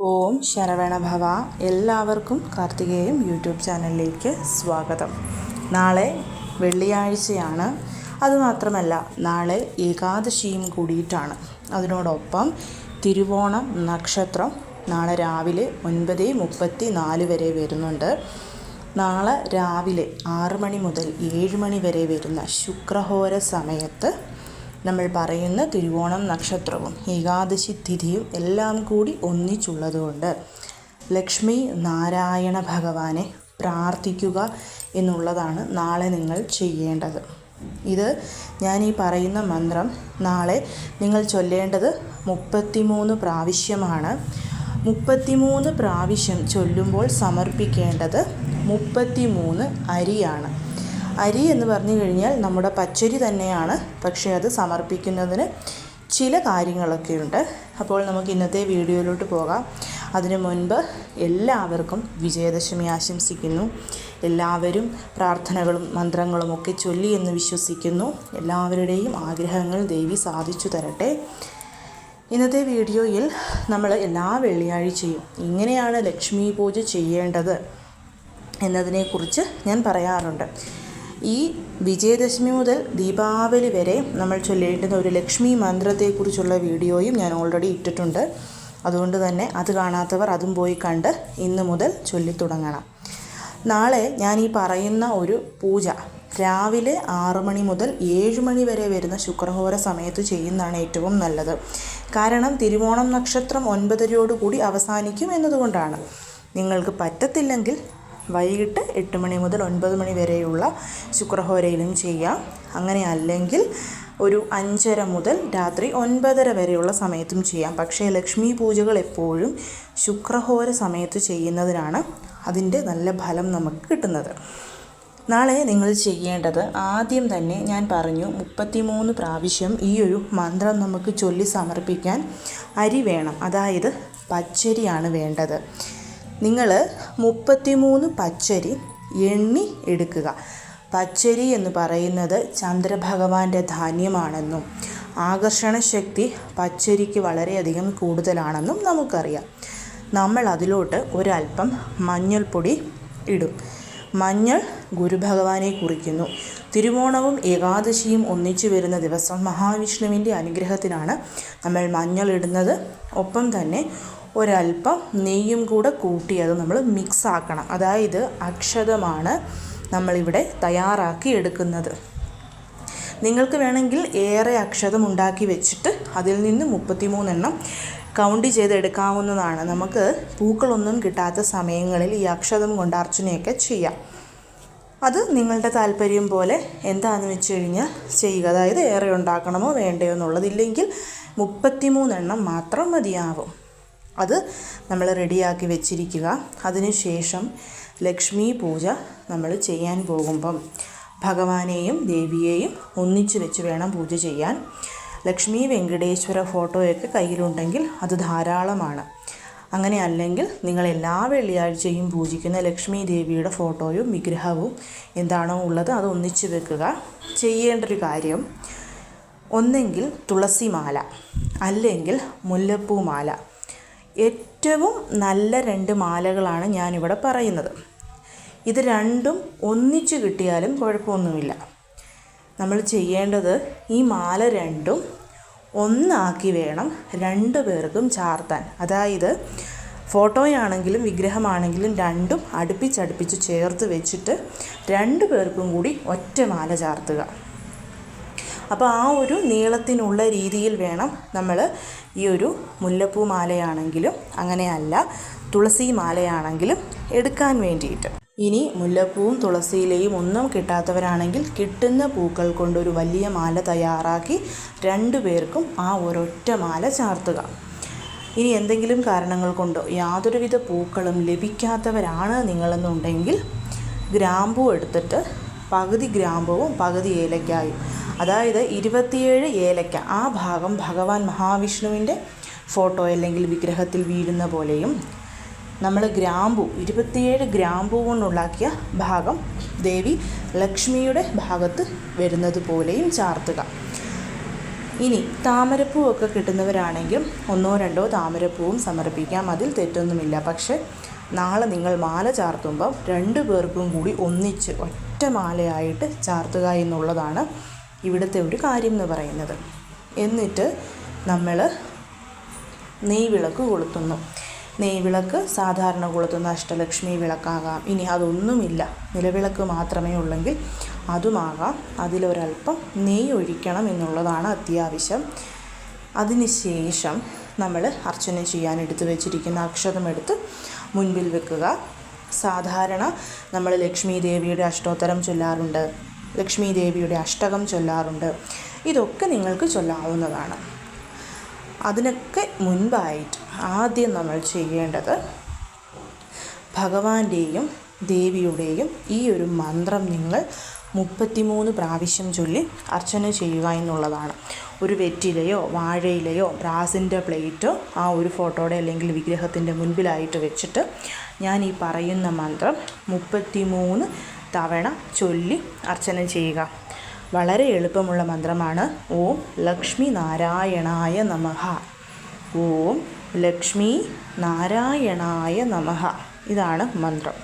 ഓം ശരവണഭവ എല്ലാവർക്കും കാർത്തികേയം യൂട്യൂബ് ചാനലിലേക്ക് സ്വാഗതം. നാളെ വെള്ളിയാഴ്ചയാണ്. അതുമാത്രമല്ല നാളെ ഏകാദശിയും കൂടിയിട്ടാണ്. അതിനോടൊപ്പം തിരുവോണം നക്ഷത്രം നാളെ രാവിലെ ഒൻപത് മുപ്പത്തി നാല് വരെ വരുന്നുണ്ട്. നാളെ രാവിലെ ആറ് മണി മുതൽ ഏഴ് മണി വരെ വരുന്ന ശുക്രഹോര സമയത്ത് നമ്മൾ പറയുന്ന തിരുവോണം നക്ഷത്രവും ഏകാദശി തിഥിയും എല്ലാം കൂടി ഒന്നിച്ചുള്ളതുകൊണ്ട് ലക്ഷ്മി നാരായണ ഭഗവാനെ പ്രാർത്ഥിക്കുക എന്നുള്ളതാണ് നാളെ നിങ്ങൾ ചെയ്യേണ്ടത്. ഇത് ഞാൻ ഈ പറയുന്ന മന്ത്രം നാളെ നിങ്ങൾ ചൊല്ലേണ്ടത് മുപ്പത്തിമൂന്ന് പ്രാവശ്യമാണ്. മുപ്പത്തിമൂന്ന് പ്രാവശ്യം ചൊല്ലുമ്പോൾ സമർപ്പിക്കേണ്ടത് മുപ്പത്തിമൂന്ന് അരിയാണ്. അരി എന്ന് പറഞ്ഞു കഴിഞ്ഞാൽ നമ്മുടെ പച്ചരി തന്നെയാണ്. പക്ഷേ അത് സമർപ്പിക്കുന്നതിന് ചില കാര്യങ്ങളൊക്കെയുണ്ട് അപ്പോൾ നമുക്ക് ഇന്നത്തെ വീഡിയോയിലോട്ട് പോകാം. അതിനു മുൻപ് എല്ലാവർക്കും വിജയദശമി ആശംസിക്കുന്നു. എല്ലാവരും പ്രാർത്ഥനകളും മന്ത്രങ്ങളും ഒക്കെ ചൊല്ലി എന്ന് വിശ്വസിക്കുന്നു. എല്ലാവരുടെയും ആഗ്രഹങ്ങൾ ദേവി സാധിച്ചു തരട്ടെ. ഇന്നത്തെ വീഡിയോയിൽ നമ്മൾ എല്ലാ വെള്ളിയാഴ്ചയും ഇങ്ങനെയാണ് ലക്ഷ്മി പൂജ ചെയ്യേണ്ടത് എന്നതിനെക്കുറിച്ച് ഞാൻ പറയാറുണ്ട്. ഈ വിജയദശമി മുതൽ ദീപാവലി വരെ നമ്മൾ ചൊല്ലേണ്ടുന്ന ഒരു ലക്ഷ്മി മന്ത്രത്തെക്കുറിച്ചുള്ള വീഡിയോയും ഞാൻ ഓൾറെഡി ഇട്ടിട്ടുണ്ട്. അതുകൊണ്ട് തന്നെ അത് കാണാത്തവർ അതും പോയി കണ്ട് ഇന്ന് മുതൽ ചൊല്ലിത്തുടങ്ങണം നാളെ ഞാൻ ഈ പറയുന്ന ഒരു പൂജ രാവിലെ ആറു മണി മുതൽ ഏഴ് മണി വരെ വരുന്ന ശുക്രഹോര സമയത്ത് ചെയ്യുന്നതാണ് ഏറ്റവും നല്ലത്. കാരണം തിരുവോണം നക്ഷത്രം ഒൻപതരയോടുകൂടി അവസാനിക്കും എന്നതുകൊണ്ടാണ്. നിങ്ങൾക്ക് പറ്റത്തില്ലെങ്കിൽ വൈകിട്ട് എട്ട് മണി മുതൽ ഒൻപത് മണി വരെയുള്ള ശുക്രഹോരയിലും ചെയ്യാം. അങ്ങനെ അല്ലെങ്കിൽ ഒരു അഞ്ചര മുതൽ രാത്രി ഒൻപതര വരെയുള്ള സമയത്തും ചെയ്യാം. പക്ഷേ ലക്ഷ്മി പൂജകൾ എപ്പോഴും ശുക്രഹോര സമയത്ത് ചെയ്യുന്നതിനാണ് അതിന്റെ നല്ല ഫലം നമുക്ക് കിട്ടുന്നത്. നാളെ നിങ്ങൾ ചെയ്യേണ്ടത് ആദ്യം തന്നെ ഞാൻ പറഞ്ഞു മുപ്പത്തിമൂന്ന് പ്രാവശ്യം ഈ ഒരു മന്ത്രം നമുക്ക് ചൊല്ലി സമർപ്പിക്കാൻ അരി വേണം. അതായത് പച്ചരിയാണ് വേണ്ടത്. നിങ്ങൾ മുപ്പത്തിമൂന്ന് പച്ചരി എണ്ണി എടുക്കുക. പച്ചരി എന്ന് പറയുന്നത് ചന്ദ്രഭഗവാന്റെ ധാന്യമാണെന്നും ആകർഷണ ശക്തി പച്ചരിക്ക് വളരെയധികം കൂടുതലാണെന്നും നമുക്കറിയാം. നമ്മൾ അതിലോട്ട് ഒരല്പം മഞ്ഞൾപ്പൊടി ഇടും. മഞ്ഞൾ ഗുരുഭഗവാനെ കുറിക്കുന്നു. തിരുവോണവും ഏകാദശിയും ഒന്നിച്ചു വരുന്ന ദിവസം മഹാവിഷ്ണുവിന്റെ അനുഗ്രഹത്തിനാണ് നമ്മൾ മഞ്ഞൾ ഇടുന്നത്. ഒപ്പം തന്നെ ഒരല്പം നെയ്യും കൂടെ കൂട്ടി അത് നമ്മൾ മിക്സ് ആക്കണം അതായത് അക്ഷതമാണ് നമ്മളിവിടെ തയ്യാറാക്കി എടുക്കുന്നത്. നിങ്ങൾക്ക് വേണമെങ്കിൽ ഏറെ അക്ഷതം ഉണ്ടാക്കി വെച്ചിട്ട് അതിൽ നിന്ന് മുപ്പത്തിമൂന്നെണ്ണം കൗണ്ട് ചെയ്തെടുക്കാവുന്നതാണ്. നമുക്ക് പൂക്കളൊന്നും കിട്ടാത്ത സമയങ്ങളിൽ ഈ അക്ഷതം കൊണ്ട് അർച്ചനയൊക്കെ ചെയ്യാം. അത് നിങ്ങളുടെ താല്പര്യം പോലെ എന്താണെന്ന് വെച്ച് കഴിഞ്ഞാൽ ചെയ്യുക. അതായത് ഏറെ ഉണ്ടാക്കണമോ വേണ്ടയോ എന്നുള്ളതില്ലെങ്കിൽ മുപ്പത്തിമൂന്നെണ്ണം മാത്രം മതിയാവും. അത് നമ്മൾ റെഡിയാക്കി വെച്ചിരിക്കുക. അതിനുശേഷം ലക്ഷ്മി പൂജ നമ്മൾ ചെയ്യാൻ പോകുമ്പം ഭഗവാനെയും ദേവിയെയും ഒന്നിച്ച് വെച്ച് വേണം പൂജ ചെയ്യാൻ. ലക്ഷ്മി വെങ്കടേശ്വര ഫോട്ടോയൊക്കെ കയ്യിലുണ്ടെങ്കിൽ അത് ധാരാളമാണ്. അങ്ങനെ അല്ലെങ്കിൽ നിങ്ങൾ എല്ലാ വെള്ളിയാഴ്ചയും പൂജിക്കുന്ന ലക്ഷ്മി ദേവിയുടെ ഫോട്ടോയും വിഗ്രഹവും എന്താണോ ഉള്ളത് അത് ഒന്നിച്ച് വെക്കുക. ചെയ്യേണ്ട ഒരു കാര്യം ഒന്നെങ്കിൽ തുളസിമാല അല്ലെങ്കിൽ മുല്ലപ്പൂമാല. ഏറ്റവും നല്ല രണ്ട് മാലകളാണ് ഞാനിവിടെ പറയുന്നത്. ഇത് രണ്ടും ഒന്നിച്ചു കിട്ടിയാലും കുഴപ്പമൊന്നുമില്ല. നമ്മൾ ചെയ്യേണ്ടത് ഈ മാല രണ്ടും ഒന്നാക്കി വേണം രണ്ട് പേർക്കും ചാർത്താൻ. അതായത് ഫോട്ടോയാണെങ്കിലും വിഗ്രഹമാണെങ്കിലും രണ്ടും അടുപ്പിച്ചടുപ്പിച്ച് ചേർത്ത് വെച്ചിട്ട് രണ്ട് പേർക്കും കൂടി ഒറ്റ മാല ചാർത്തുക. അപ്പോൾ ആ ഒരു നീളത്തിനുള്ള രീതിയിൽ വേണം നമ്മൾ ഈ ഒരു മുല്ലപ്പൂ മാലയാണെങ്കിലും അങ്ങനെയല്ല തുളസി മാലയാണെങ്കിലും എടുക്കാൻ വേണ്ടിയിട്ട്. ഇനി മുല്ലപ്പൂവും തുളസിയിലെയും ഒന്നും കിട്ടാത്തവരാണെങ്കിൽ കിട്ടുന്ന പൂക്കൾ കൊണ്ടൊരു വലിയ മാല തയ്യാറാക്കി രണ്ടു പേർക്കും ആ ഒരൊറ്റ മാല ചാർത്തുക. ഇനി എന്തെങ്കിലും കാരണങ്ങൾ കൊണ്ടോ യാതൊരുവിധ പൂക്കളും ലഭിക്കാത്തവരാണ് നിങ്ങളെന്നുണ്ടെങ്കിൽ ഗ്രാമ്പൂ എടുത്തിട്ട് പകുതി ഗ്രാമ്പവും പകുതി ഏലക്കായും. അതായത് ഇരുപത്തിയേഴ് ഏലക്ക. ആ ഭാഗം ഭഗവാൻ മഹാവിഷ്ണുവിന്റെ ഫോട്ടോ അല്ലെങ്കിൽ വിഗ്രഹത്തിൽ വീഴുന്ന പോലെയും നമ്മൾ ഗ്രാമ്പു ഇരുപത്തിയേഴ് ഗ്രാമ്പു കൊണ്ടുണ്ടാക്കിയ ഭാഗം ദേവി ലക്ഷ്മിയുടെ ഭാഗത്ത് വരുന്നത് പോലെയും ചാർത്തുക. ഇനി താമരപ്പൂവൊക്കെ കിട്ടുന്നവരാണെങ്കിൽ ഒന്നോ രണ്ടോ താമരപ്പൂവും സമർപ്പിക്കാം. അതിൽ തെറ്റൊന്നുമില്ല. പക്ഷേ നാളെ നിങ്ങൾ മാല ചാർത്തുമ്പോൾ രണ്ടു പേർക്കും കൂടി ഒന്നിച്ച് ഒറ്റ മാലയായിട്ട് ചാർത്തുക എന്നുള്ളതാണ് ഇവിടുത്തെ ഒരു കാര്യം എന്ന് പറയുന്നത്. എന്നിട്ട് നമ്മൾ നെയ്വിളക്ക് കൊളുത്തുന്നു. നെയ്വിളക്ക് സാധാരണ കൊളുത്തുന്ന അഷ്ടലക്ഷ്മി വിളക്കാകാം. ഇനി അതൊന്നുമില്ല. നിലവിളക്ക് മാത്രമേ ഉള്ളെങ്കിൽ അതുമാകാം. അതിലൊരല്പം നെയ്യ് ഒഴിക്കണം എന്നുള്ളതാണ് അത്യാവശ്യം. അതിനുശേഷം നമ്മൾ അർച്ചന ചെയ്യാൻ എടുത്തു വെച്ചിരിക്കുന്ന അക്ഷതം എടുത്ത് മുൻപിൽ വെക്കുക. സാധാരണ നമ്മൾ ലക്ഷ്മി ദേവിയുടെ അഷ്ടോത്തരം ചൊല്ലാറുണ്ട് ലക്ഷ്മി ദേവിയുടെ അഷ്ടകം ചൊല്ലാറുണ്ട്. ഇതൊക്കെ നിങ്ങൾക്ക് ചൊല്ലാവുന്നതാണ്. അതിനൊക്കെ മുൻപായിട്ട് ആദ്യം നമ്മൾ ചെയ്യേണ്ടത് ഭഗവാന്റെയും ദേവിയുടെയും ഈ ഒരു മന്ത്രം നിങ്ങൾ മുപ്പത്തിമൂന്ന് പ്രാവശ്യം ചൊല്ലി അർച്ചന ചെയ്യുക എന്നുള്ളതാണ്. ഒരു വെറ്റിലയോ വാഴയിലയോ ബ്രാസിന്റെ പ്ലേറ്റോ ആ ഒരു ഫോട്ടോയുടെ അല്ലെങ്കിൽ വിഗ്രഹത്തിന്റെ മുൻപിലായിട്ട് വെച്ചിട്ട് ഞാൻ ഈ പറയുന്ന മന്ത്രം മുപ്പത്തിമൂന്ന് തവണ ചൊല്ലി അർച്ചന ചെയ്യുക. വളരെ എളുപ്പമുള്ള മന്ത്രമാണ്. ഓം ലക്ഷ്മി നാരായണായ നമഹ ഓം ലക്ഷ്മി നാരായണായ നമഹ ഇതാണ് മന്ത്രം.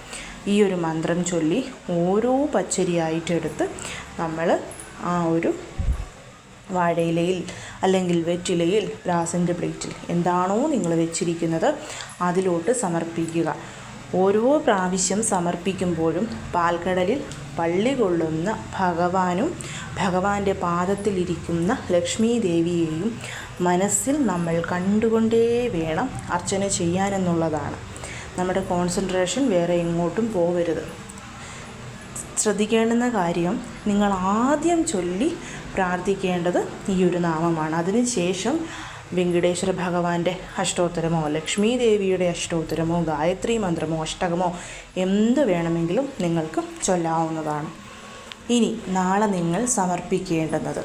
ഈ ഒരു മന്ത്രം ചൊല്ലി ഓരോ പച്ചരിയായിട്ടെടുത്ത് നമ്മൾ ആ ഒരു വാഴയിലയിൽ അല്ലെങ്കിൽ വെറ്റിലയിൽ ഗ്ലാസിന്റെ പ്ലേറ്റിൽ എന്താണോ നിങ്ങൾ വെച്ചിരിക്കുന്നത് അതിലോട്ട് സമർപ്പിക്കുക. ഓരോ പ്രാവശ്യം സമർപ്പിക്കുമ്പോഴും പാൽക്കടലിൽ പള്ളി കൊള്ളുന്ന ഭഗവാനും ഭഗവാന്റെ പാദത്തിലിരിക്കുന്ന ലക്ഷ്മി ദേവിയെയും മനസ്സിൽ നമ്മൾ കണ്ടുകൊണ്ടേ വേണം അർച്ചന ചെയ്യാനെന്നുള്ളതാണ്. നമ്മുടെ കോൺസെൻട്രേഷൻ വേറെ എങ്ങോട്ടും പോവരുത് ശ്രദ്ധിക്കേണ്ടുന്ന കാര്യം നിങ്ങൾ ആദ്യം ചൊല്ലി പ്രാർത്ഥിക്കേണ്ടത് ഈ ഒരു നാമമാണ്. അതിനുശേഷം വെങ്കടേശ്വര ഭഗവാന്റെ അഷ്ടോത്തരമോ ലക്ഷ്മി ദേവിയുടെ അഷ്ടോത്തരമോ ഗായത്രി മന്ത്രമോ അഷ്ടകമോ എന്ത് വേണമെങ്കിലും നിങ്ങൾക്ക് ചൊല്ലാവുന്നതാണ്. ഇനി നാളെ നിങ്ങൾ സമർപ്പിക്കേണ്ടുന്നത്.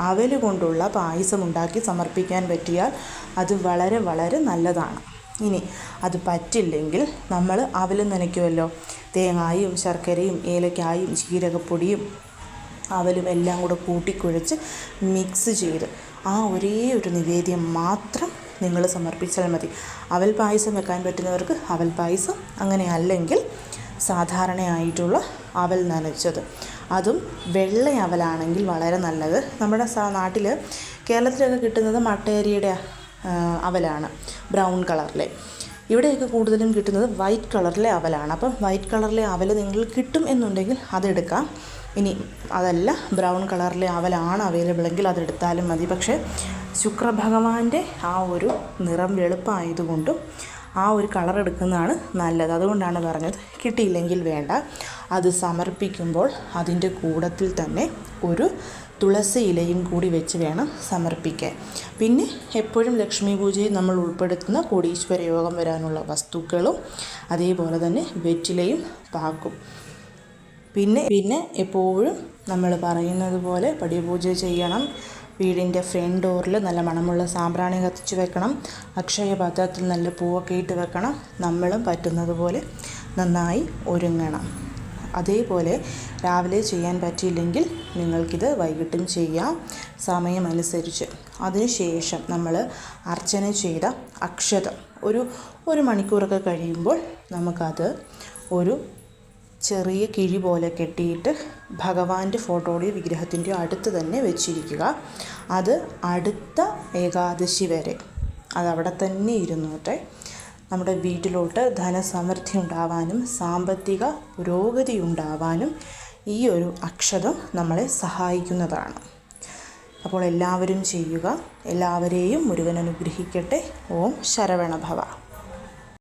അവൽ കൊണ്ടുള്ള പായസം ഉണ്ടാക്കി സമർപ്പിക്കാൻ പറ്റിയാൽ അത് വളരെ വളരെ നല്ലതാണ്. ഇനി അത് പറ്റില്ലെങ്കിൽ നമ്മൾ അവൽ നനയ്ക്കുമല്ലോ. തേങ്ങായും ശർക്കരയും ഏലക്കായും ജീരകപ്പൊടിയും അവലും എല്ലാം കൂടെ കൂട്ടിക്കുഴച്ച് മിക്സ് ചെയ്ത് ആ ഒരേ ഒരു നിവേദ്യം മാത്രം നിങ്ങൾ സമർപ്പിച്ചാൽ മതി. അവൽ പായസം വെക്കാൻ പറ്റുന്നവർക്ക് അവൽ പായസം അങ്ങനെ അല്ലെങ്കിൽ സാധാരണയായിട്ടുള്ള അവൽ നനച്ചത്. അതും വെള്ള അവലാണെങ്കിൽ വളരെ നല്ലത്. നമ്മുടെ നാട്ടിൽ കേരളത്തിലൊക്കെ കിട്ടുന്നത് മട്ടേരിയുടെ അവലാണ് ബ്രൗൺ കളറിലെ. ഇവിടെയൊക്കെ കൂടുതലും കിട്ടുന്നത് വൈറ്റ് കളറിലെ അവലാണ്. അപ്പം വൈറ്റ് കളറിലെ അവൽ നിങ്ങൾ കിട്ടും എന്നുണ്ടെങ്കിൽ അതെടുക്കാം. ഇനി അതല്ല ബ്രൗൺ കളറിലെ അവലാണ് അവൈലബിൾ എങ്കിൽ അതെടുത്താലും മതി. പക്ഷേ ശുക്രഭഗവാന്റെ ആ ഒരു നിറം വെളുപ്പായതുകൊണ്ടും ആ ഒരു കളർ എടുക്കുന്നതാണ് നല്ലത്. അതുകൊണ്ടാണ് പറഞ്ഞത് കിട്ടിയില്ലെങ്കിൽ വേണ്ട. അത് സമർപ്പിക്കുമ്പോൾ അതിന്റെ കൂടത്തിൽ തന്നെ ഒരു തുളസി ഇലയും കൂടി വെച്ച് വേണം സമർപ്പിക്കാൻ. പിന്നെ എപ്പോഴും ലക്ഷ്മി പൂജയിൽ നമ്മൾ ഉൾപ്പെടുത്തുന്ന കോടീശ്വര യോഗം വരാനുള്ള വസ്തുക്കളും അതേപോലെ തന്നെ വെറ്റിലയും പാക്കും. പിന്നെ പിന്നെ എപ്പോഴും നമ്മൾ പറയുന്നത് പോലെ പടിപൂജ ചെയ്യണം. വീടിന്റെ ഫ്രണ്ട് ഡോറിൽ നല്ല മണമുള്ള സാമ്പ്രാണി കത്തിച്ച് വെക്കണം. അക്ഷയപാത്രത്തിൽ നല്ല പൂവൊക്കെ ഇട്ട് വെക്കണം. നമ്മളും പറ്റുന്നത് പോലെ നന്നായി ഒരുങ്ങണം. അതേപോലെ രാവിലെ ചെയ്യാൻ പറ്റിയില്ലെങ്കിൽ നിങ്ങൾക്കിത് വൈകിട്ടും ചെയ്യാം. സമയമനുസരിച്ച്. അതിനുശേഷം നമ്മൾ അർച്ചന ചെയ്ത അക്ഷതം. ഒരു ഒരു മണിക്കൂറൊക്കെ കഴിയുമ്പോൾ നമുക്കത് ഒരു ചെറിയ കിഴി പോലെ കെട്ടിയിട്ട് ഭഗവാന്റെ ഫോട്ടോയുടെയോ വിഗ്രഹത്തിന്റെയോ അടുത്ത് തന്നെ വെച്ചിരിക്കുക. അത് അടുത്ത ഏകാദശി വരെ. അതവിടെ തന്നെ ഇരുന്നോട്ടെ. നമ്മുടെ വീട്ടിലോട്ട് ധനസമൃദ്ധി ഉണ്ടാവാനും സാമ്പത്തിക പുരോഗതി ഉണ്ടാവാനും ഈ ഒരു അക്ഷതം നമ്മളെ സഹായിക്കുന്നതാണ്. അപ്പോൾ എല്ലാവരും ചെയ്യുക. എല്ലാവരെയും മുരുകൻ അനുഗ്രഹിക്കട്ടെ. ഓം ശരവണഭവ.